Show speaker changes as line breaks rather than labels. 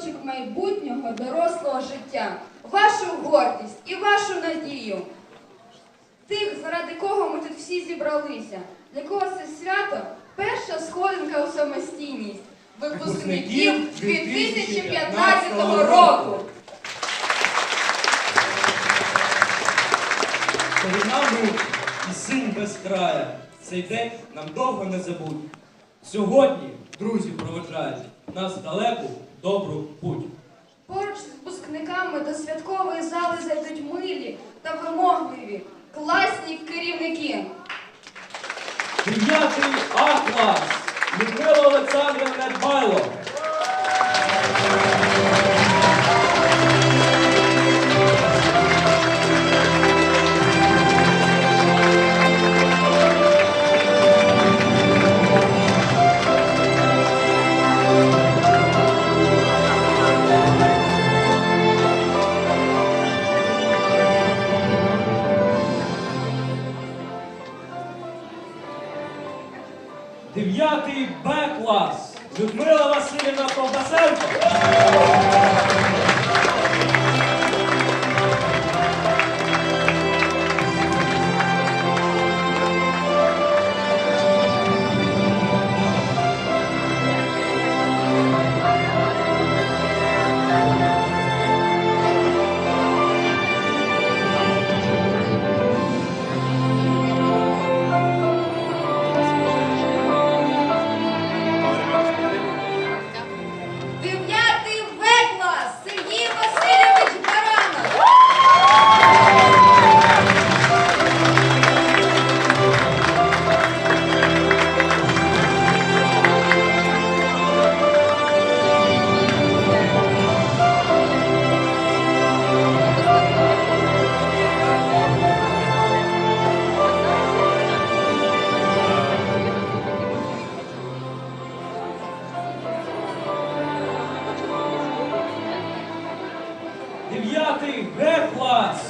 куточок майбутнього дорослого життя, вашу гордість і вашу надію. Тих, заради кого ми тут всі зібралися, для кого це свято перша сходинка у самостійність випускників 2015 року.
Перед нами і син без края. Цей день нам довго не забудь. Сьогодні друзі проведжають нас далеку добру путь.
Поруч з випускниками до святкової зали зайдуть милі та вимогливі класні керівники.
Дев'ятий А клас. Людмила Олександрівна Дбайло. Дев'ятий Б клас. Людмила Васильівна Ковбасенко. п'ятий Б-клас.